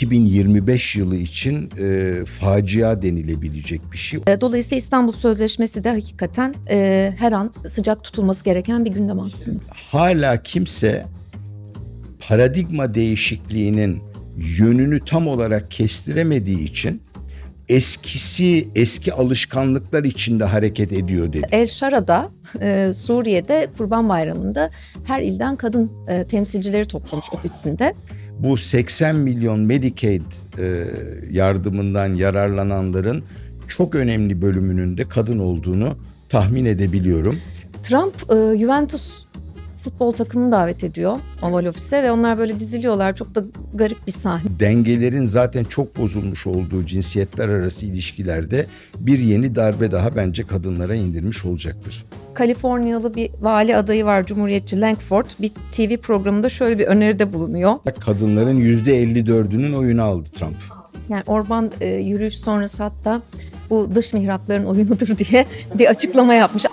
2025 yılı için e, facia denilebilecek bir şey. E, Dolayısıyla İstanbul Sözleşmesi de hakikaten e, her an sıcak tutulması gereken bir gündem aslında. Hala kimse paradigma değişikliğinin yönünü tam olarak kestiremediği için eskisi eski alışkanlıklar içinde hareket ediyor dedi. El Şara'da e, Suriye'de Kurban Bayramı'nda her ilden kadın e, temsilcileri toplamış ofisinde. Bu 80 milyon Medicaid e, yardımından yararlananların çok önemli bölümünün de kadın olduğunu tahmin edebiliyorum. Trump e, Juventus futbol takımını davet ediyor Oval Ofis'e ve onlar böyle diziliyorlar. Çok da garip bir sahne. Dengelerin zaten çok bozulmuş olduğu cinsiyetler arası ilişkilerde bir yeni darbe daha bence kadınlara indirmiş olacaktır. Kaliforniyalı bir vali adayı var Cumhuriyetçi Langford bir TV programında şöyle bir öneride bulunuyor. Kadınların %54'ünün oyunu aldı Trump. Yani Orban e, yürüyüş sonrası hatta bu dış mihrakların oyunudur diye bir açıklama yapmış.